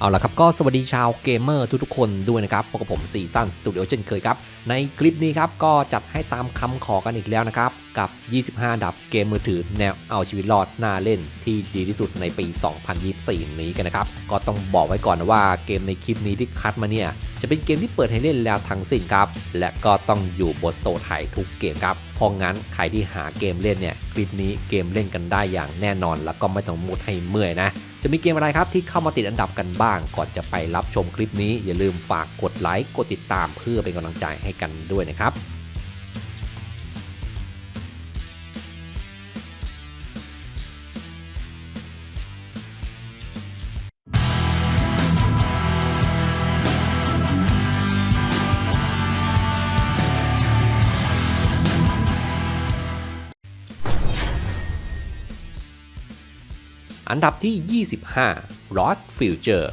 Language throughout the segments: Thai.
เอาละครับก็สวัสดีชาวเกมเมอร์ทุกๆคนด้วยนะครับพบกับผมซีซันสตูดิโอเช่นเคยครับ ในคลิปนี้ครับก็จัดให้ตามคำขอกันอีกแล้วนะครับ กับ 25 ดับเกมมือถือแนวเอาชีวิตรอดน่าเล่นที่ดีที่สุดในปี 2024 นี้กันนะครับ ก็ต้องบอกไว้ก่อนว่าเกมในคลิปนี้ที่คัดมาเนี่ยจะเป็นเกมที่เปิดให้เล่นแล้วทั้งสิ้นครับ และก็ต้องอยู่บนสโตร์ไทยทุกเกมครับเพราะงั้นใครที่หาเกมเล่นเนี่ยคลิปนี้เกมเล่นกันได้อย่างแน่นอน แล้วก็ไม่ต้องมุดให้เมื่อยนะ จะมีเกมอะไรครับที่เข้ามาติดอันดับกันบ้าง ก่อนจะไปรับชมคลิปนี้อย่าลืมฝากกดไลค์กดติดตามเพื่อเป็นกำลังใจให้กันด้วยนะครับ อันดับที่ 25 Lost Future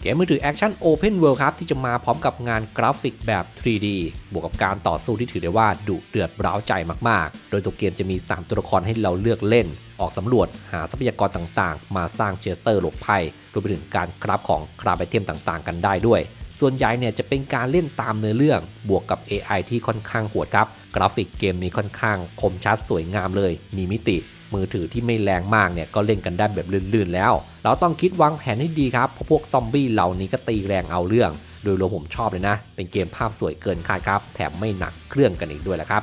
เกมมือถือแอคชั่น Open World ครับ ที่จะมาพร้อมกับงานกราฟิกแบบ 3D บวกกับการต่อสู้ที่ถือได้ว่าดุเดือดร้าวใจมาก ๆ โดยตัวเกมจะมี 3 ตัวละครให้เราเลือกเล่น ออกสำรวจหาทรัพยากรต่างๆ มาสร้างเชสเตอร์หลบภัยรวมไปถึงการคราฟของคราฟไอเทมต่างๆ กันได้ด้วย ส่วนใหญ่เนี่ยจะเป็นการเล่นตามเนื้อเรื่อง บวกกับ AI ที่ค่อนข้างโหดครับ กราฟิกเกมนี้ค่อนข้างคมชัดสวยงามเลย มีมิติ มือถือที่ไม่แรงมากเนี่ยก็เล่นกันได้แบบลื่นๆแล้ว เราต้องคิดวางแผนให้ดีครับเพราะพวกซอมบี้เหล่านี้ก็ตีแรงเอาเรื่อง โดยรวมผมชอบเลยนะ เป็นเกมภาพสวยเกินคาดครับ แถมไม่หนักเครื่องกันอีกด้วยแหละครับ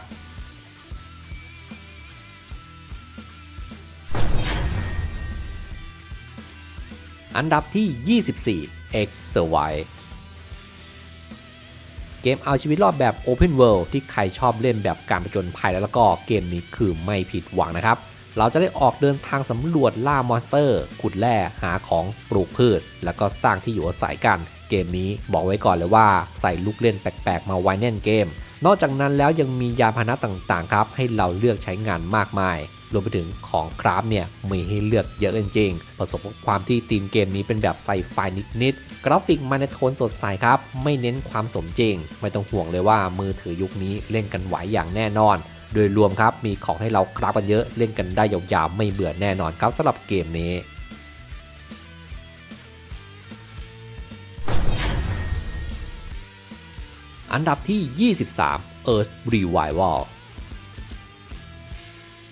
อันดับที่ 24 X Survive เกมเอาชีวิตรอดแบบ Open World ที่ใครชอบเล่นแบบการผจญภัยแล้วก็เกมนี้คือไม่ผิดหวังนะครับ เราจะได้ออกเดินทางสำรวจล่ามอนสเตอร์ ขุดแร่หาของปลูกพืช แล้วก็สร้างที่อยู่อาศัยกัน เกมนี้บอกไว้ก่อนเลยว่าใส่ลูกเล่นแปลกๆ มาไว้แน่นเกม นอกจากนั้นแล้วยังมียานพาหนะต่างๆครับ ให้เราเลือกใช้งานมากมาย รวมไปถึงของคราฟเนี่ยมีให้เลือกเยอะจริงๆประสบความที่ธีมเกมนี้เป็นแบบไซไฟนิดๆกราฟิกมาในโทนสดใสครับ ไม่เน้นความสมจริง ไม่ต้องห่วงเลยว่ามือถือยุคนี้เล่นกันไหวอย่างแน่นอน โดยรวมครับมีของให้เราคราฟกันเยอะเล่นกันได้ยาวๆไม่เบื่อแน่นอนครับสำหรับเกมนี้อันดับที่ 23 Earth Revival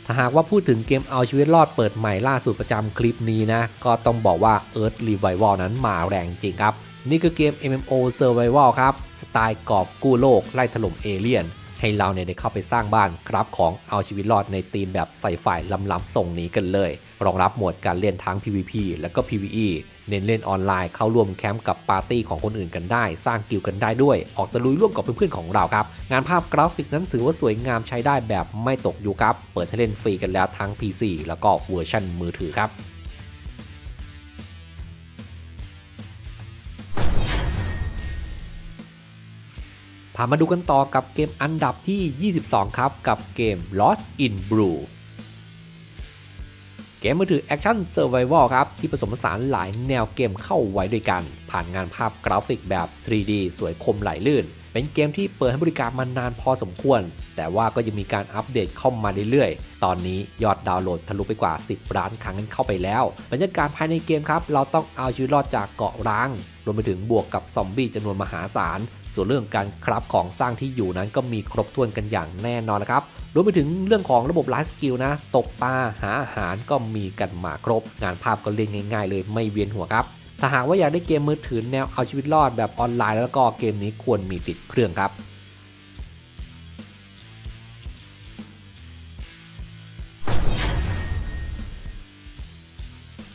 ถ้าหากว่าพูดถึงเกมเอาชีวิตรอดเปิดใหม่ล่าสุดประจำคลิปนี้นะ ก็ต้องบอกว่า Earth Revival นั้นมาแรงจริงครับ นี่คือเกม MMO Survival ครับ สไตล์กอบกู้โลก ไล่ถล่มเอเลี่ยน ให้เราเนี่ยได้เข้าไปสร้างบ้านกราฟของเอาชีวิตรอดในธีมแบบใส่ฝ่ายล้ำๆส่งนี้กันเลย รองรับโหมดการเล่นทั้ง PVP และก็ PVE เน้นเล่นออนไลน์เข้าร่วมแคมป์กับปาร์ตี้ของคนอื่นกันได้ สร้างกิลด์กันได้ด้วย ออกตะลุยร่วมกับเพื่อนๆของเราครับ งานภาพกราฟิกนั้นถือว่าสวยงามใช้ได้แบบไม่ตกยุคครับ เปิดให้เล่นฟรีกันแล้วทั้ง PC แล้วก็เวอร์ชันมือถือครับ พามาดูกันต่อกับเกมอันดับที่ 22 ครับ กับเกม Lost in Blue เกมมือถือแอคชั่นเซอร์ไว a l ครับ ที่ผสมผสานหลายแนวเกมเข้าไว้ด้วยกัน ผ่านงานภาพกราฟิกแบบ 3D สวยคมไหลลื่น เป็นเกมที่เปิดให้บริการมานานพอสมควร แต่ว่าก็ยังมีการอัปเดตเข้ามาเรื่อยๆ ตอนนี้ยอดดาวน์โหลดทะลุไปกว่า 10 ล้านครั้งกันเข้าไปแล้วบรรยากาศภายในเกมครับ เราต้องเอาชีวิตรอดจากเกาะร้าง รวมไปถึงบวกกับซอมบี้จำนวนมหาศาล ส่วนเรื่องการคราฟของสร้างที่อยู่นั้นก็มีครบถ้วนกันอย่างแน่นอนนะครับรวมไปถึงเรื่องของระบบไลฟ์สกิลนะ ตกปลาหาอาหารก็มีกันมาครบ งานภาพก็เล่นง่าย ๆ เลยไม่เวียนหัวครับ ถ้าหากว่าอยากได้เกมมือถือแนวเอาชีวิตรอดแบบออนไลน์ แล้วก็เกมนี้ควรมีติดเครื่องครับ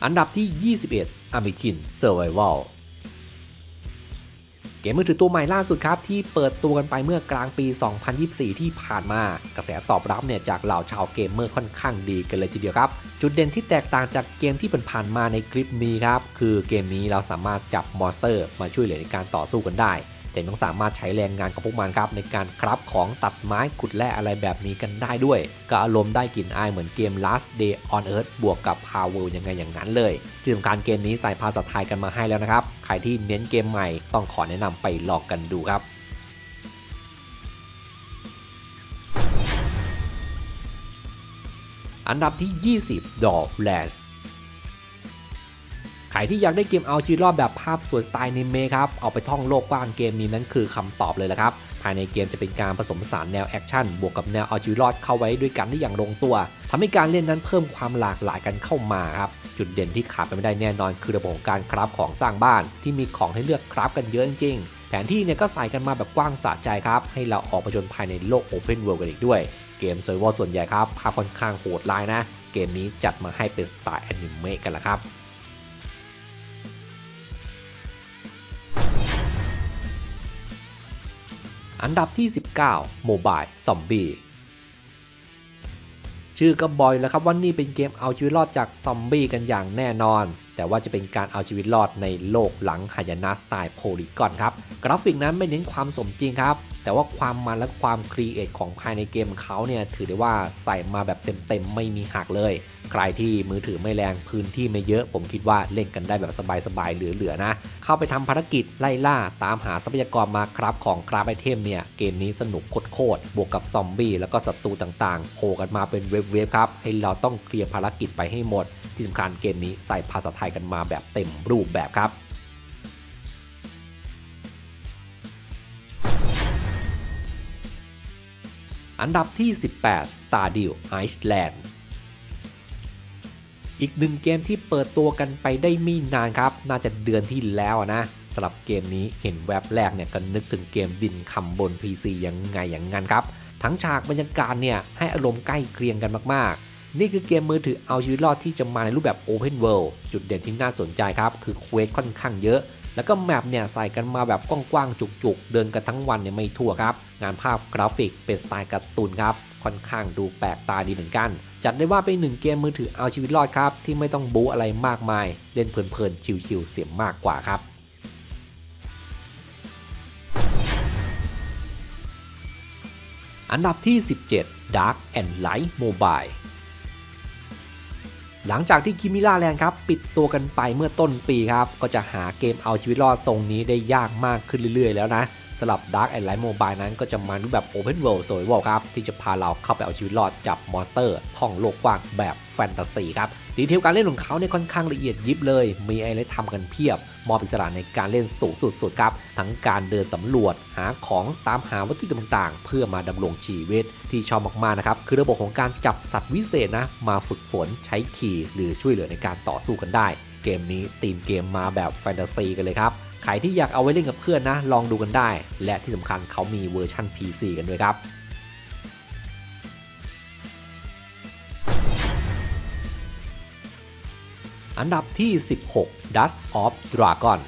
อันดับที่ 21 a m i k i n Survival เกมมือถือตัวใหม่ล่าสุดครับ ที่เปิดตัวกันไปเมื่อกลางปี 2024 ที่ผ่านมา กระแสตอบรับเนี่ยจากเหล่าชาวเกมเมอร์ค่อนข้างดีกันเลยทีเดียวครับ จุดเด่นที่แตกต่างจากเกมที่ผ่านมาในคลิปนี้ครับ คือเกมนี้เราสามารถจับมอนสเตอร์ มาช่วยเหลือในการต่อสู้กันได้ แต่ยังสามารถใช้แรงงานของพวกมันครับในการครับของตัดไม้ขุดแร่อะไรแบบนี้กันได้ด้วย ก็อารมณ์ได้กลิ่นอายเหมือนเกม Last Day on Earth บวกกับ Power ยังไงอย่างนั้นเลยที่สำคัญเกมนี้ใส่ภาษาไทยกันมาให้แล้วนะครับ ใครที่เน้นเกมใหม่ต้องขอแนะนำไปลองกันดูครับอันดับที่ 20 Door Flash ใครที่อยากได้เกมเอาชีวิตรอดแบบภาพสวยสไตล์นิเมะครับ เอาไปท่องโลกกว้างเกมนี้นั้นคือคำตอบเลยละครับ ภายในเกมจะเป็นการผสมผสานแนวแอคชั่นบวกกับแนวเอาชีวิตรอดเข้าไว้ด้วยกันได้อย่างลงตัวทำให้การเล่นนั้นเพิ่มความหลากหลายกันเข้ามาครับ จุดเด่นที่ขาดไปไม่ได้แน่นอน คือระบบการคราฟของสร้างบ้าน ที่มีของให้เลือกคราฟกันเยอะจริงๆแผนที่เนี่ยก็ใส่กันมาแบบกว้างสะใจครับ ให้เราออกมาจนภายในโลก Open World กันอีกด้วย เกมเซอร์วส่วนใหญ่ครับภาพค่อนข้างโหดร้ายนะ เกมนี้จัดมาให้เป็นสไตล์แอนิเมะกันละครับ อันดับที่ 19 Mobile Zombie ชื่อก็บอยแล้วครับว่านี่เป็นเกมเอาชีวิตรอดจากซอมบี้กันอย่างแน่นอน แต่ว่าจะเป็นการเอาชีวิตรอดในโลกหลังหายนะสไตล์โพลีกอนครับ กราฟิกนั้นไม่เน้นความสมจริงครับ แต่ว่าความมันและความครีเอทของภายในเกมเขาเนี่ยถือได้ว่าใส่มาแบบเต็มๆ ไม่มีหักเลย ใครที่มือถือไม่แรงพื้นที่ไม่เยอะ ผมคิดว่าเล่นกันได้แบบสบายๆเหลือๆนะ เข้าไปทำภารกิจไล่ล่าตามหาทรัพยากรมาครับของคราฟไอเทมเนี่ยเกมนี้สนุกโคตรๆบวกกับซอมบี้แล้วก็ศัตรูต่างๆโผล่กันมาเป็นเวฟๆครับให้เราต้องเคลียร์ภารกิจไปให้หมด ที่สำคัญเกมนี้ใส่ภาษาไทยกันมาแบบเต็มรูปแบบครับ อันดับที่ 18 Stardew Iceland อีกหนึ่งเกมที่เปิดตัวกันไปได้ไม่นานครับ น่าจะเดือนที่แล้วนะสำหรับเกมนี้เห็นแวบแรกเนี่ยก็นึกถึงเกมดินคำบน PC ยังไงอย่างงั้นครับ ทั้งฉากบรรยากาศเนี่ยให้อารมณ์ใกล้เคียงกันมากๆ นี่คือเกมมือถือเอาชีวิตรอดที่จะมาในรูปแบบ Open World จุดเด่นที่น่าสนใจครับ คือเควสค่อนข้างเยอะ แล้วก็แมปเนี่ยใส่กันมาแบบกว้างๆจุกๆ เดินกันทั้งวันเนี่ยไม่ทั่วครับ งานภาพกราฟิกเป็นสไตล์การ์ตูนครับ ค่อนข้างดูแปลกตาดีเหมือนกัน จัดได้ว่าเป็นหนึ่งเกมมือถือเอาชีวิตรอดครับ ที่ไม่ต้องบู๊อะไรมากมาย เล่นเพลินๆชิวๆเสียมากกว่าครับอันดับที่ 17 Dark and Light Mobile หลังจากที่คิมิล่าแลนด์ครับปิดตัวกันไปเมื่อต้นปีครับก็จะหาเกมเอาชีวิตรอดทรงนี้ได้ยากมากขึ้นเรื่อยๆ แล้วนะำหรับ Dark and Light Mobile นั้นก็จะมารูปแบบ Open World Survival ครับ ที่จะพาเราเข้าไปเอาชีวิตรอดจับมอนสเตอร์ ท่องโลกกว้างแบบแฟนตาซีครับดีเทลการเล่นของเขาเนี่ยค่อนข้างละเอียดยิบเลย มีอะไรทำกันเพียบ มอบอิสระในการเล่นสูงสุดๆครับ ทั้งการเดินสำรวจ หาของตามหาวัตถุต่างๆ เพื่อมาดำรงชีวิต ที่ชอบมากๆนะครับ คือระบบของการจับสัตว์วิเศษนะ มาฝึกฝนใช้ขี่หรือช่วยเหลือในการต่อสู้กันได้ เกมนี้ตีมเกมมาแบบแฟนตาซีกันเลยครับ ใครที่อยากเอาไว้เล่นกับเพื่อนนะ ลองดูกันได้ และที่สำคัญเขามีเวอร์ชัน PC กันด้วยครับอันดับที่ 16 Dust of Dragon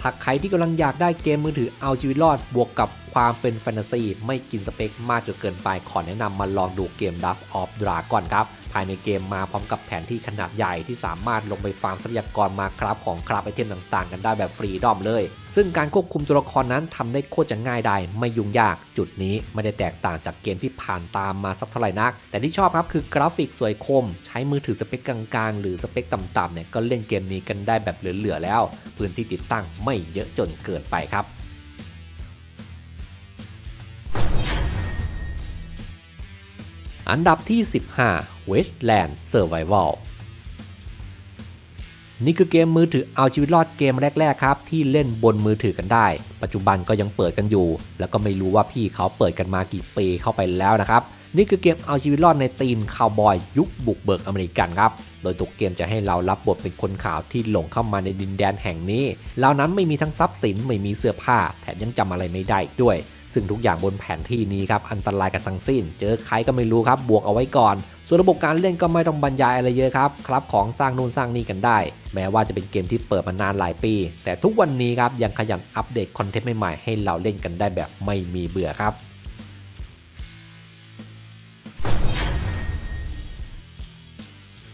ถ้าใครที่กำลังอยากได้เกมมือถือเอาชีวิตรอดบวกกับความเป็นแฟนตาซีไม่กินสเปคมากจนเกินไปขอแนะนำมาลองดูเกม Dust of Dragon ครับายในเกมมาพร้อมกับแผนที่ขนาดใหญ่ที่สามารถลงไปฟาร์มทรัพยากรมาครับของครับไอเทมต่างๆ กันได้แบบฟรีดอมเลย ซึ่งการควบคุมตัวละครนั้นทำได้โคตรจะง่ายได้ไม่ยุ่งยาก จุดนี้ไม่ได้แตกต่างจากเกมที่ผ่านตามมาสักเท่าไหร่นัก แต่ที่ชอบครับคือกราฟิกสวยคม ใช้มือถือสเปคกลางๆ หรือสเปคต่ำๆเนี่ยก็เล่นเกมนี้กันได้แบบเหลือๆแล้ว พื้นที่ติดตั้งไม่เยอะจนเกินไปครับอันดับที่ 15 Westland Survival นี่คือเกมมือถือเอาชีวิตรอดเกมแรก ๆ ครับ ที่เล่นบนมือถือกันได้ ปัจจุบันก็ยังเปิดกันอยู่ แล้วก็ไม่รู้ว่าพี่เขาเปิดกันมากี่ปีเข้าไปแล้วนะครับ นี่คือเกมเอาชีวิตรอดในธีมคาวบอยยุคบุกเบิกอเมริกันครับ โดยตัวเกมจะให้เรารับบทเป็นคนข่าวที่หลงเข้ามาในดินแดนแห่งนี้เหล่านั้นไม่มีทั้งทรัพย์สินไม่มีเสื้อผ้า แถมยังจำอะไรไม่ได้ด้วย ซึ่งทุกอย่างบนแผนที่นี้ครับอันตรายกันทั้งสิ้น เจอใครก็ไม่รู้ครับบวกเอาไว้ก่อน ส่วนระบบการเล่นก็ไม่ต้องบรรยายอะไรเยอะครับครับของสร้างนู่นสร้างนี่กันได้ แม้ว่าจะเป็นเกมที่เปิดมานานหลายปี แต่ทุกวันนี้ครับยังขยันอัปเดตคอนเทนต์ใหม่ๆให้เราเล่นกันได้แบบไม่มีเบื่อครับ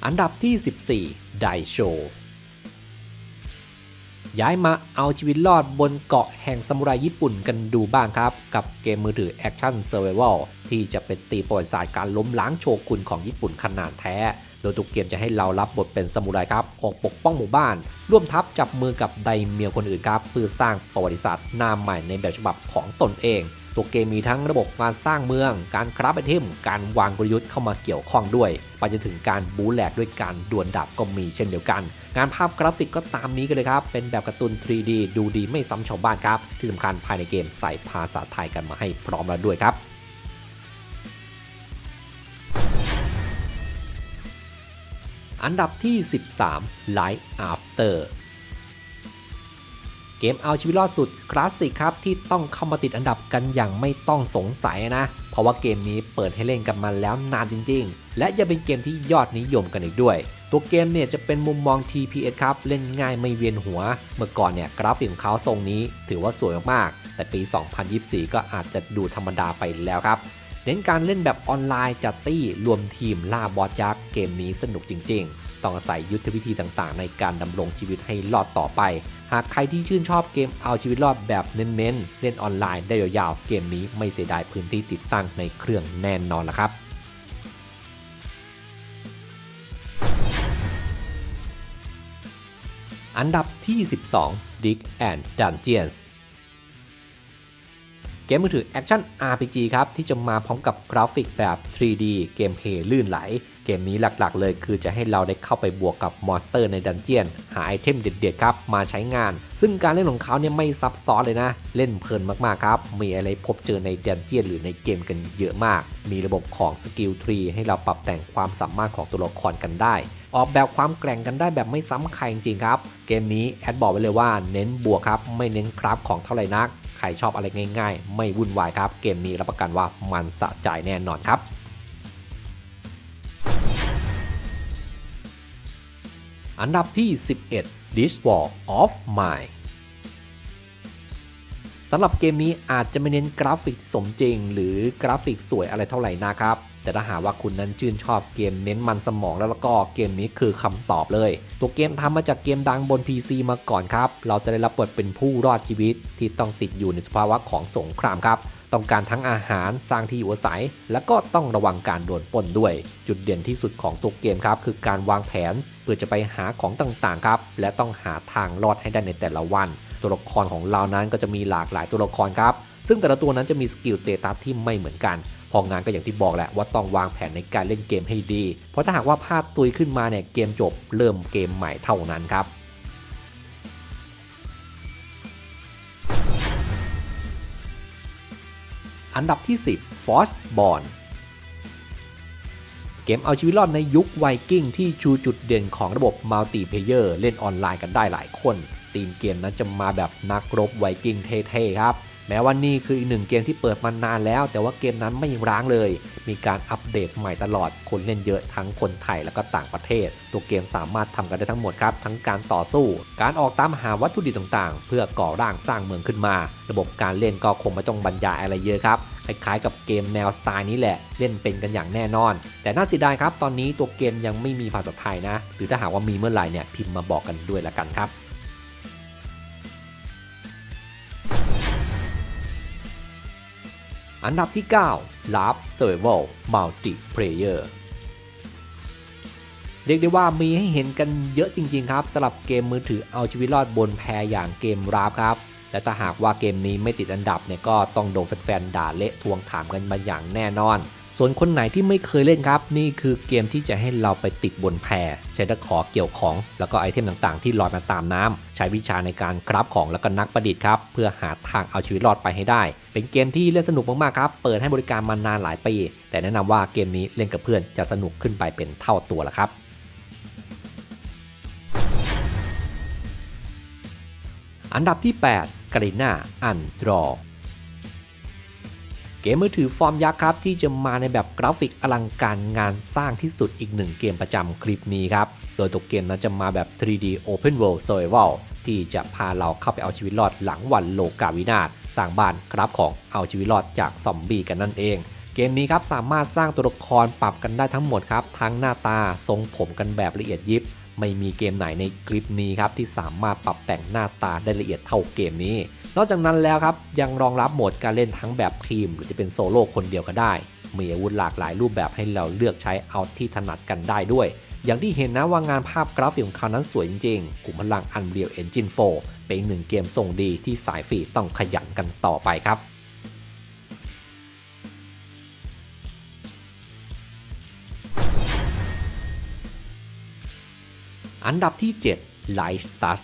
อันดับที่ 14 ไดโช ย้ายมาเอาชีวิตรอดบนเกาะแห่งซามูไรญี่ปุ่นกันดูบ้างครับ กับเกมมือถือแอคชั่นเซอร์ไวลที่จะเป็นตีประวัติศาสตร์การล้มล้างโชกุนของญี่ปุ่นขนาดแท้ โดยทุกเกมจะให้เรารับบทเป็นซามูไรครับ ออกปกป้องหมู่บ้าน ร่วมทัพจับมือกับไดเมียวคนอื่นครับเพื่อสร้างประวัติศาสตร์หน้าใหม่ในแบบฉบับของตนเอง ตัวเกมมีทั้งระบบการสร้างเมือง การคราฟไอเทม การวางกลยุทธ์เข้ามาเกี่ยวข้องด้วย ไปจนถึงการบูแหลกด้วยการดวลดาบก็มีเช่นเดียวกัน งานภาพกราฟิกก็ตามนี้กันเลยครับ เป็นแบบการ์ตูน 3D ดูดีไม่ซ้ำชาวบ้านครับ ที่สำคัญภายในเกมใส่ภาษาไทยกันมาให้พร้อมแล้วด้วยครับอันดับที่ 13 Light After กมเอาชีวิตรอดสุดคลาสสิกครับ ที่ต้องเข้ามาติดอันดับกันอย่างไม่ต้องสงสัยนะ เพราะว่าเกมนี้เปิดให้เล่นกันมาแล้วนานจริง ๆ และยังเป็นเกมที่ยอดนิยมกันอีกด้วย ตัวเกมเนี่ยจะเป็นมุมมอง TPS ครับ เล่นง่ายไม่เวียนหัว เมื่อก่อนเนี่ยกราฟิกของเขาทรงนี้ ถือว่าสวยมากๆ แต่ปี 2024 ก็อาจจะดูธรรมดาไปแล้วครับเน้นการเล่นแบบออนไลน์จัดตี้รวมทีมล่าบอสยักษ์เกมนี้สนุกจริง ๆ ต้องอาศัยยุทธวิธีต่างๆ ในการดำรงชีวิตให้รอดต่อไป หากใครที่ชื่นชอบเกมเอาชีวิตรอดแบบเน้นๆ เล่นออนไลน์ได้ยาวๆ เกมนี้ไม่เสียดายพื้นที่ติดตั้งในเครื่องแน่นอนละครับอันดับที่ 12 Dick and Dungeons เกมมือถือแอคชั่น RPG ครับ ที่จะมาพร้อมกับกราฟิกแบบ 3D เกมเพลย์ลื่นไหล เกมนี้หลักๆ เลยคือจะให้เราได้เข้าไปบวกกับมอนสเตอร์ในดันเจียน หาไอเทมเด็ดๆครับมาใช้งาน ซึ่งการเล่นของเขาเนี่ยไม่ซับซ้อนเลยนะ เล่นเพลินมากๆครับ มีอะไรพบเจอในดันเจียนหรือในเกมกันเยอะมาก มีระบบของสกิลทรีให้เราปรับแต่งความสามารถของตัวละครกันได้ ออกแบบความแกร่งกันได้แบบไม่ซ้ำใครจริงๆครับ เกมนี้แอดบอกไว้เลยว่าเน้นบวกครับไม่เน้นคราฟของเท่าไหร่นักใครชอบอะไรง่าย ๆ ไม่วุ่นวายครับ เกมนี้รับประกันว่ามันสะใจแน่นอนครับ อันดับที่ 11 Dish Wall of Mine สำหรับเกมนี้อาจจะไม่เน้นกราฟิกที่สมจริง หรือกราฟิกสวยอะไรเท่าไหร่นะครับ แต่ถ้าหากว่าคุณนั้นชื่นชอบเกมเน้นมันสมองแล้วแล้วก็เกมนี้คือคำตอบเลย ตัวเกมทำมาจากเกมดังบน PC มาก่อนครับ เราจะได้รับบทเป็นผู้รอดชีวิตที่ต้องติดอยู่ในสภาวะของสงครามครับ ต้องการทั้งอาหารสร้างที่อยู่อาศัย แล้วก็ต้องระวังการโดนปล้นด้วย จุดเด่นที่สุดของตัวเกมครับ คือการวางแผนเพื่อจะไปหาของต่างๆครับ และต้องหาทางรอดให้ได้ในแต่ละวัน ตัวละครของเรานั้นก็จะมีหลากหลายตัวละครครับ ซึ่งแต่ละตัวนั้นจะมีสกิลสเตตัสที่ไม่เหมือนกันพองานก็อย่างที่บอกแหละว่าต้องวางแผนในการเล่นเกมให้ดี เพราะถ้าหากว่าพลาดตุยขึ้นมาเนี่ยเกมจบเริ่มเกมใหม่เท่านั้นครับ อันดับที่ 10 Force Born เกมเอาชีวิตรอดในยุคไวกิ้งที่ชูจุดเด่นของระบบมัลติเพเยอร์เล่นออนไลน์กันได้หลายคน ตีมเกมนั้นจะมาแบบนักรบไวกิ้งเท่ๆครับ แม้ว่านี่คืออีกหนึ่งเกมที่เปิดมานานแล้ว แต่ว่าเกมนั้นไม่ร้างเลย มีการอัปเดตใหม่ตลอด คนเล่นเยอะทั้งคนไทยแล้วก็ต่างประเทศ ตัวเกมสามารถทำกันได้ทั้งหมดครับ ทั้งการต่อสู้ การออกตามหาวัตถุดิบต่างๆ เพื่อก่อร่างสร้างเมืองขึ้นมา ระบบการเล่นก็คงไม่ต้องบรรยายอะไรเยอะครับคล้ายๆกับเกมแนวสไตล์นี้แหละ เล่นเป็นกันอย่างแน่นอน แต่น่าเสียดายครับ ตอนนี้ตัวเกมยังไม่มีภาษาไทยนะ หรือถ้าหากว่ามีเมื่อไหร่เนี่ยพิมพ์มาบอกกันด้วยละกันครับ อันดับที่ 9 Lab Survival Multiplayer เรียกได้ว่ามีให้เห็นกันเยอะจริง ๆ ครับสำหรับเกมมือถือเอาชีวิตรอดบนแพอย่างเกมราฟครับและถ้าหากว่าเกมนี้ไม่ติดอันดับเนี่ยก็ต้องโดนแฟนๆด่าเละทวงถามกันมาอย่างแน่นอน ส่วนคนไหนที่ไม่เคยเล่นครับ นี่คือเกมที่จะให้เราไปติดบนแพใช้ตะขอเกี่ยวของ แล้วก็ไอเทมต่างๆ ที่ลอยมาตามน้ำใช้วิชาในการคราฟของแล้วก็นักประดิษฐ์ครับ เพื่อหาทางเอาชีวิตรอดไปให้ได้ เป็นเกมที่เล่นสนุกมากๆครับ เปิดให้บริการมานานหลายปีแต่แนะนำว่าเกมนี้เล่นกับเพื่อนจะสนุกขึ้นไปเป็นเท่าตัวละครับอันดับที่ 8กรีนาอันดรอ เกมมือถือฟอร์มยักษ์ครับที่จะมาในแบบกราฟิกอลังการงานสร้างที่สุดอีกหนึ่งเกมประจำคลิปนี้ครับ โดยตัวเกมนั้นจะมาแบบ 3D Open World Survival ที่จะพาเราเข้าไปเอาชีวิตรอดหลังวันโลกาวินาศสร้างบ้านกราฟของเอาชีวิตรอดจากซอมบี้กันนั่นเอง เกมนี้ครับสามารถสร้างตัวละครปรับกันได้ทั้งหมดครับทั้งหน้าตาทรงผมกันแบบละเอียดยิบ ไม่มีเกมไหนในคลิปนี้ครับที่สามารถปรับแต่งหน้าตาได้ละเอียดเท่าเกมนี้ นอกจากนั้นแล้วครับยังรองรับโหมดการเล่นทั้งแบบทีม หรือจะเป็นโซโล่คนเดียวก็ได้ มีอาวุธหลากหลายรูปแบบให้เราเลือกใช้เอาที่ถนัดกันได้ด้วย อย่างที่เห็นนะว่างานภาพกราฟิกของเขานั้นสวยจริงๆกลุ่มพลัง Unreal Engine 4 เป็นหนึ่งเกมทรงดีที่สายฝีต้องขยันกันต่อไปครับ อันดับที่ 7 Light Touch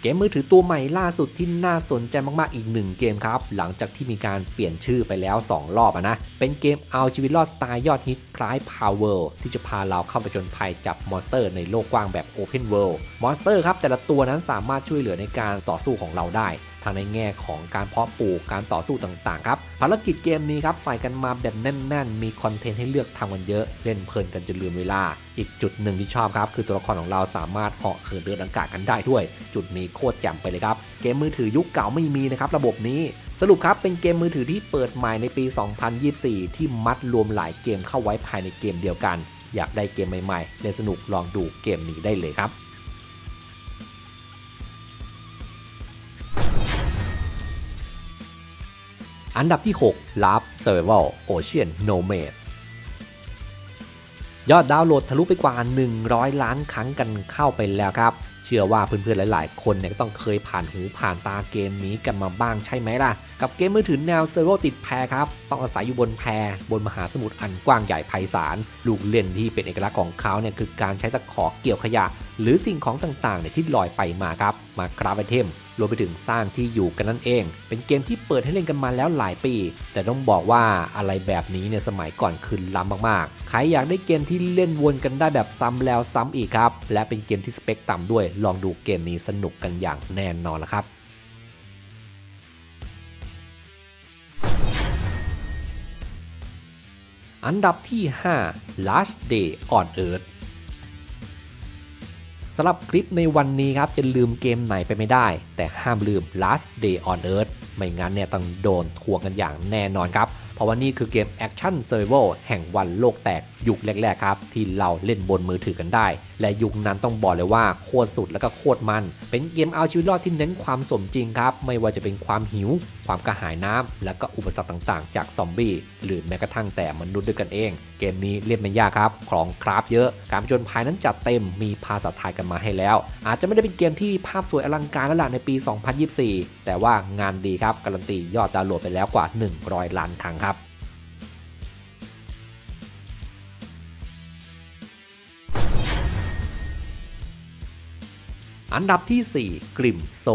เกมมือถือตัวใหม่ล่าสุดที่น่าสนใจมาก ๆ อีกหนึ่งเกมครับ หลังจากที่มีการเปลี่ยนชื่อไปแล้ว 2 รอบอะนะ เป็นเกมเอาชีวิตรอดสไตล์ยอดฮิตคล้าย Power ที่จะพาเราเข้าไปจนภัยจับมอนสเตอร์ในโลกกว้างแบบ Open World มอนสเตอร์ครับ แต่ละตัวนั้นสามารถช่วยเหลือในการต่อสู้ของเราได้ ทางในแง่ของการเพาะปลูกการต่อสู้ต่างๆครับภารกิจเกมนี้ครับใส่กันมาแบบแน่น ๆ มีคอนเทนต์ให้เลือกทำกันเยอะเล่นเพลินกันจนลืมเวลา อีกจุดหนึ่งที่ชอบครับ คือตัวละครของเราสามารถเหาะเหินเดินอากาศกันได้ด้วย จุดนี้โคตรแจ่มไปเลยครับ เกมมือถือยุคเก่าไม่มีนะครับระบบนี้สรุปครับ เป็นเกมมือถือที่เปิดใหม่ในปี 2024 ที่มัดรวมหลายเกมเข้าไว้ภายในเกมเดียวกัน อยากได้เกมใหม่ๆเล่นสนุกลองดูเกมนี้ได้เลยครับ อันดับที่ 6 Love Survival Ocean Nomad ยอดดาวน์โหลดทะลุไปกว่า 100 ล้านครั้งกันเข้าไปแล้วครับ เชื่อว่าเพื่อนๆหลาย ๆ คนเนี่ยก็ต้องเคยผ่านหูผ่านตาเกมนี้กันมาบ้างใช่ไหมล่ะ กับเกมมือถือแนวเซอร์โวติดแพครับ ต้องอาศัยอยู่บนแพบนมหาสมุทรอันกว้างใหญ่ไพศาล ลูกเล่นที่เป็นเอกลักษณ์ของเขาเนี่ยคือการใช้ตะขอเกี่ยวขยะ หรือสิ่งของต่างๆเนี่ยที่ลอยไปมาครับ มากราฟไอเทม รวมไปถึงสร้างที่อยู่กันนั่นเอง เป็นเกมที่เปิดให้เล่นกันมาแล้วหลายปี แต่ต้องบอกว่าอะไรแบบนี้เนี่ยสมัยก่อนคือล้ำมากๆ ใครอยากได้เกมที่เล่นวนกันได้แบบซ้ำแล้วซ้ำอีกครับ และเป็นเกมที่สเปคต่ำด้วย ลองดูเกมนี้สนุกกันอย่างแน่นอนละครับอันดับที่ 5 Last Day on Earth สำหรับคลิปในวันนี้ครับจะลืมเกมไหนไปไม่ได้ แต่ห้ามลืม Last Day on Earth ไม่งั้นเนี่ยต้องโดนทวงกันอย่างแน่นอนครับ เพราะว่านี่คือเกม Action Survival แห่งวันโลกแตกยุคแรกๆครับ ที่เราเล่นบนมือถือกันได้ และยุคนั้นต้องบอกเลยว่าโคตรสุดแล้วก็โคตรมัน เป็นเกมเอาชีวิตรอดที่เน้นความสมจริงครับไม่ว่าจะเป็นความหิว ความกระหายน้ำและก็อุปสรรคต่างๆ จากซอมบี้หรือแม้กระทั่งแต่มนุษย์ด้วยกันเอง เกมนี้เล่นไม่ยากครับของคราฟเยอะ การจญภัยนั้นจัดเต็มมีภาษาไทยกันมาให้แล้ว อาจจะไม่ได้เป็นเกมที่ภาพสวยอลังการแล้วล่ะในปี 2024 แต่ว่างานดีครับการันตียอดดาวน์โหลดไปแล้วกว่า 100 ล้านครั้งครับ อันดับที่ 4กริมโซ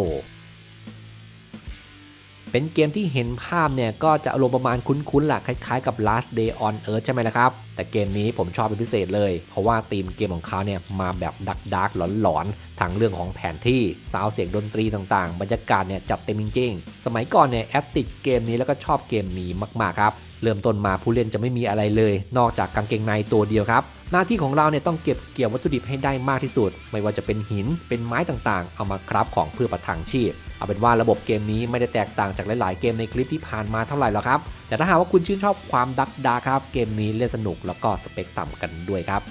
เป็นเกมที่เห็นภาพเนี่ย ก็จะอารมณ์ประมาณคุ้นๆแหละคล้ายๆกับ Last Day on Earth ใช่ไหมล่ะครับ แต่เกมนี้ผมชอบเป็นพิเศษเลย เพราะว่าธีมเกมของเขาเนี่ย มาแบบดักดักหลอนๆทั้งเรื่องของแผนที่ซาวเสียงดนตรีต่างๆ บรรยากาศเนี่ยจัดเต็มจริงๆ สมัยก่อนเนี่ยแอดติดเกมนี้แล้วก็ชอบเกมนี้มากๆครับเริ่มต้นมาผู้เล่นจะไม่มีอะไรเลย นอกจากกางเกงในตัวเดียวครับหน้าที่ของเราเนี่ยต้องเก็บเกี่ยววัตถุดิบให้ได้มากที่สุด ไม่ว่าจะเป็นหินเป็นไม้ต่างๆ เอามาคราฟของเพื่อประทังชีพ เอาเป็นว่าระบบเกมนี้ไม่ได้แตกต่างจากหลายๆเกมในคลิปที่ผ่านมาเท่าไหร่หรอกครับ แต่ถ้าหากว่าคุณชื่นชอบความดักดาครับ เกมนี้เล่นสนุกแล้วก็สเปคต่ำกันด้วยครับ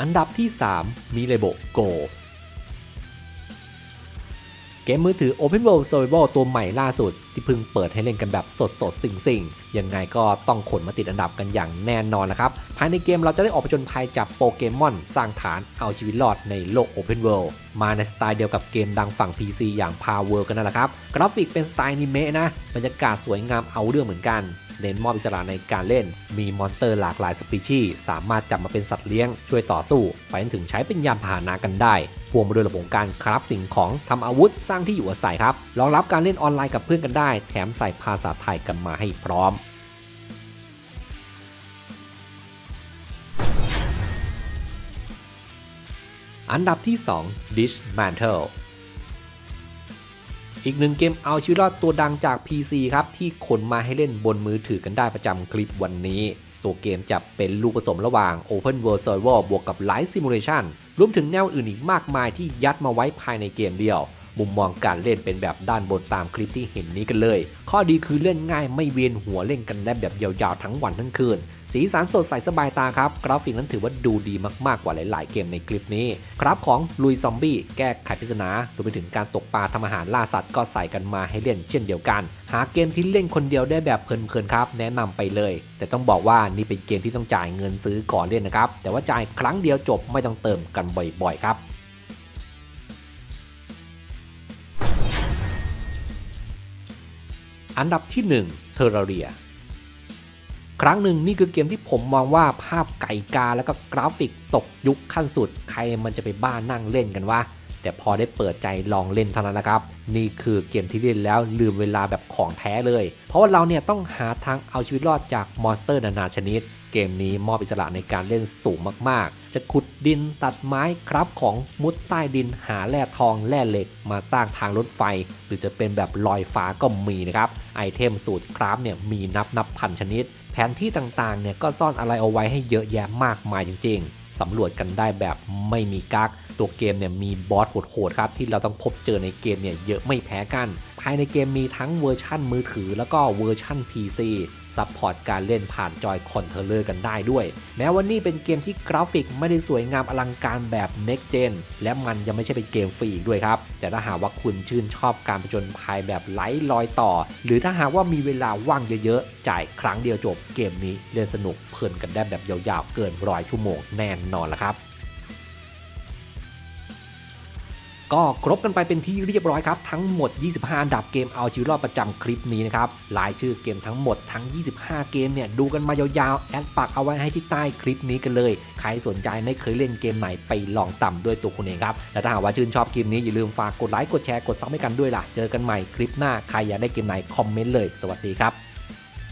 อันดับที่ 3มีเลโบโก เกมมือถือ Open World Survival ตัวใหม่ล่าสุด ที่เพิ่งเปิดให้เล่นกันแบบสดสดสิ่งสิงๆ ยังไงก็ต้องขนมาติดอันดับกันอย่างแน่นอนนะครับ ภายในเกมเราจะได้ออกไปจนภัยจับโปเกมอน สร้างฐานเอาชีวิตรอดในโลก Open World มาในสไตล์เดียวกับเกมดังฝั่ง PC อย่าง Power กันนั่นแหละครับ กราฟิกเป็นสไตล์นิเมะนะ บรรยากาศสวยงามเอาเรื่องเหมือนกันเน้นมอบอิสระในการเล่น มีมอนเตอร์หลากหลายสปีชีส์สามารถจับมาเป็นสัตว์เลี้ยง ช่วยต่อสู้ ไปจนถึงใช้เป็นยานพาหนะกันได้พ่วงมาด้วยระบบการคราฟสิ่งของทำอาวุธสร้างที่อยู่อาศัยครับ รองรับการเล่นออนไลน์กับเพื่อนกันได้แถมใส่ภาษาไทยกันมาให้พร้อม อันดับที่ 2 Dismantle อีกหนึ่งเกมเอาชีวิตรอดตัวดังจาก PC ครับ ที่ขนมาให้เล่นบนมือถือกันได้ประจำคลิปวันนี้ ตัวเกมจะเป็นลูกผสมระหว่าง Open World Survival บวกกับ Live Simulation รวมถึงแนวอื่นอีกมากมายที่ยัดมาไว้ภายในเกมเดียว มุมมองการเล่นเป็นแบบด้านบนตามคลิปที่เห็นนี้กันเลย ข้อดีคือเล่นง่ายไม่เวียนหัวเล่นกันได้แบบยาวๆทั้งวันทั้งคืน สีสันสดใสสบายตาครับ กราฟิกนั้นถือว่าดูดีมากๆกว่าหลาย ๆ เกมในคลิปนี้ ครับของลุยซอมบี้แก้ไขปริศนารวมไปถึงการตกปลาทำอาหารล่าสัตว์ก็ใส่กันมาให้เล่นเช่นเดียวกัน หาเกมที่เล่นคนเดียวได้แบบเพลินๆครับ แนะนำไปเลย แต่ต้องบอกว่านี่เป็นเกมที่ต้องจ่ายเงินซื้อก่อนเล่นนะครับแต่ว่าจ่ายครั้งเดียวจบไม่ต้องเติมกันบ่อยๆครับ อันดับที่1 Terraria ครั้งหนึ่งนี่คือเกมที่ผมมองว่าภาพไก่กาแล้วก็กราฟิกตกยุคขั้นสุด ใครมันจะไปบ้านนั่งเล่นกันวะ แต่พอได้เปิดใจลองเล่นเท่านั้นนะครับ นี่คือเกมที่เล่นแล้วลืมเวลาแบบของแท้เลย เพราะว่าเราเนี่ยต้องหาทางเอาชีวิตรอดจากมอนสเตอร์นานาชนิด เกมนี้มอบอิสระในการเล่นสูงมากๆ จะขุดดินตัดไม้ครับของมุดใต้ดินหาแร่ทองแร่เหล็กมาสร้างทางรถไฟ หรือจะเป็นแบบลอยฟ้าก็มีนะครับไอเทมสูตรคราฟเนี่ยมีนับนับพันชนิด แผนที่ต่างๆเนี่ยก็ซ่อนอะไรเอาไว้ให้เยอะแยะมากมายจริง ๆสำรวจกันได้แบบไม่มีกัก ตัวเกมเนี่ยมีบอสโหดๆครับที่เราต้องพบเจอในเกมเนี่ยเยอะไม่แพ้กัน ภายในเกมมีทั้งเวอร์ชั่นมือถือ แล้วก็เวอร์ชั่น PC ซัพพอร์ตการเล่นผ่านจอยคอนเทเลอร์กันได้ด้วย แม้ว่านี่เป็นเกมที่กราฟิกไม่ได้สวยงามอลังการแบบ Next Gen และมันยังไม่ใช่เป็นเกมฟรีด้วยครับ แต่ถ้าหากว่าคุณชื่นชอบการผจญภัยแบบไร้รอยต่อ หรือถ้าหากว่ามีเวลาว่างเยอะๆ จ่ายครั้งเดียวจบเกมนี้เล่นสนุกเพลินกันได้แบบยาวๆ เกินร้อยชั่วโมงแน่นอนละครับ ก็ครบกันไปเป็นที่เรียบร้อยครับ ทั้งหมด 25 อันดับเกมเอาชีวิตรอดประจำคลิปนี้นะครับรายชื่อเกมทั้งหมดทั้ง 25 เกมเนี่ยดูกันมายาวๆ แอดปักเอาไว้ให้ที่ใต้คลิปนี้กันเลย ใครสนใจไม่เคยเล่นเกมไหนไปลองต่ำด้วยตัวคุณเองครับและถ้าหากว่าชื่นชอบคลิปนี้อย่าลืมฝากกดไลค์กดแชร์กดซับให้กันด้วยล่ะเจอกันใหม่คลิปหน้าใครอยากได้เกมไหนคอมเมนต์เลย สวัสดีครับ